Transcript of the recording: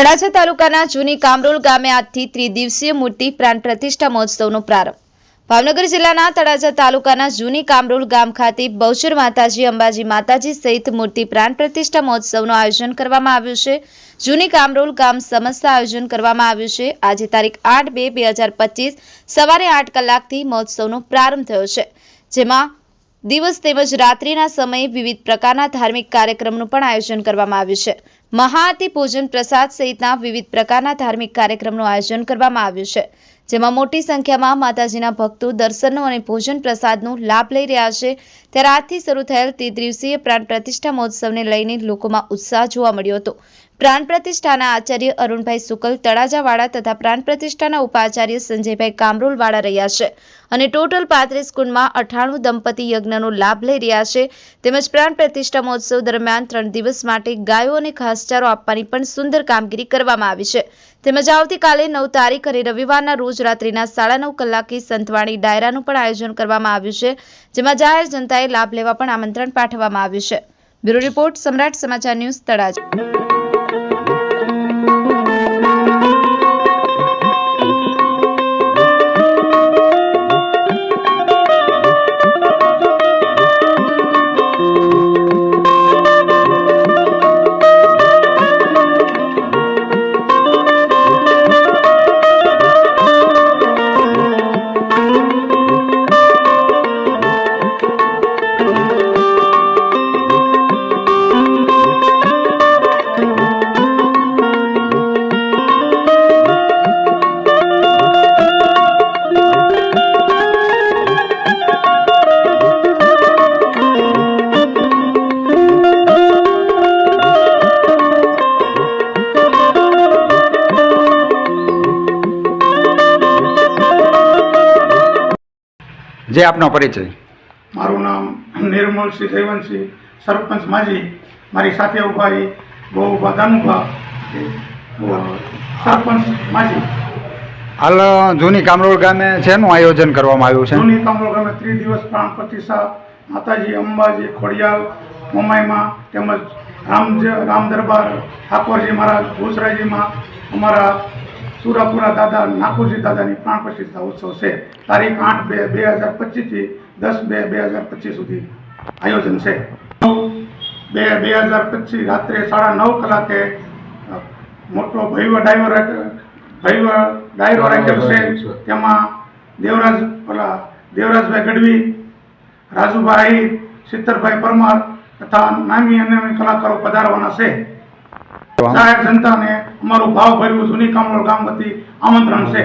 તળાજા તાલુકાના જૂની કામરોલ ગામે આજથી ત્રિદિવસીય મૂર્તિ પ્રાણ પ્રતિષ્ઠા મહોત્સવનો પ્રારંભ. ભાવનગર જિલ્લાના તળાજા તાલુકાના જૂની કામરોલ ગામ ખાતે બહુચર માતાજી, અંબાજી માતાજી સહિત મૂર્તિ પ્રાણ પ્રતિષ્ઠા મહોત્સવનું આયોજન કરવામાં આવ્યું છે. જૂની કામરોલ ગામ સમસ્ત આયોજન કરવામાં આવ્યું છે. આજે તારીખ આઠ બે બે હજાર પચીસ સવારે આઠ કલાકથી મહોત્સવનો પ્રારંભ થયો છે. જેમાં દિવસ તેમજ રાત્રિના સમયે વિવિધ પ્રકારના ધાર્મિક કાર્યક્રમનું પણ આયોજન કરવામાં આવ્યું છે. મહાઆરતી પૂજન પ્રસાદ સહિતના વિવિધ પ્રકારના ધાર્મિક કાર્યક્રમનું આયોજન કરવામાં આવ્યું છે, જેમાં મોટી સંખ્યામાં માતાજીના ભક્તો દર્શનનો અને ભોજન પ્રસાદનો લાભ લઈ રહ્યા છે. ત્યારે આજથી શરૂ થયેલ ત્રિદિવસીય પ્રાણ પ્રતિષ્ઠા મહોત્સવને લઈને લોકોમાં ઉત્સાહ જોવા મળ્યો હતો. પ્રાણ પ્રતિષ્ઠાના આચાર્ય અરુણભાઈ સુકલ, તળાજાવાળા તથા પ્રાણ પ્રતિષ્ઠાના ઉપાચાર્ય સંજયભાઈ કામરોલવાળા રહ્યા છે અને ટોટલ પાંત્રીસ કુંડમાં અઠાણું દંપતી યજ્ઞનો લાભ લઈ રહ્યા છે. તેમજ પ્રાણ પ્રતિષ્ઠા મહોત્સવ દરમિયાન ત્રણ દિવસ માટે ગાયો અને ઘાસચારો આપવાની પણ સુંદર કામગીરી કરવામાં આવી છે. તેમજ આવતીકાલે નવ તારીખ અને રવિવારના રોજ રાત્રિના સાડા નવ કલાકે સંતવાણી ડાયરાનું પણ આયોજન કરવામાં આવ્યું છે, જેમાં જાહેર જનતાએ લાભ લેવા પણ આમંત્રણ પાઠવવામાં આવ્યું છે. બ્યુરો રિપોર્ટ સમ્રાટ સમાચાર ન્યૂઝ તળાજા. જે આપનો પરિચય. મારું નામ નિર્મળસિંહ જયવંતસિંહ સરપંચ માજી. મારી સાથે ઊભા એ બહુ ઊભા દાનુભા. સરપંચ માજી. હાલ જૂની કામરોળ ગામે શેનું આયોજન કરવામાં આવ્યું છે? જૂની કામરોળ ગામે ત્રિદિવસ પ્રાણ પ્રતિષ્ઠા માતાજી અંબાજી ખોડિયાલ મોમાઈમાં તેમજ રામ રામ દરબાર ઠાકોરજી મહારાજ ભૂસરાજીમાં અમારા સુરાપુરા દાદા નાખોજી દાદાની પ્રાણ પ્રતિષ્ઠા ઉત્સવ છે. તારીખ આઠ બે બે હજાર પચીસથી દસ બે બે હજાર પચીસ સુધી આયોજન છે. બે બે હજાર પચીસ રાત્રે સાડા નવ કલાકે મોટો ભૈવ ડાયરો ભૈવ ડાયરો રાખેલો છે. તેમાં દેવરાજ ઓલા દેવરાજભાઈ ગઢવી રાજુભાઈ સિત્તરભાઈ પરમાર તથા નામી અન્ય કલાકારો પધારવાના છે. જાહેર જનતાને અમારું ભાવભર્યું જૂની કામરોળ ગામ વતી આમંત્રણ છે.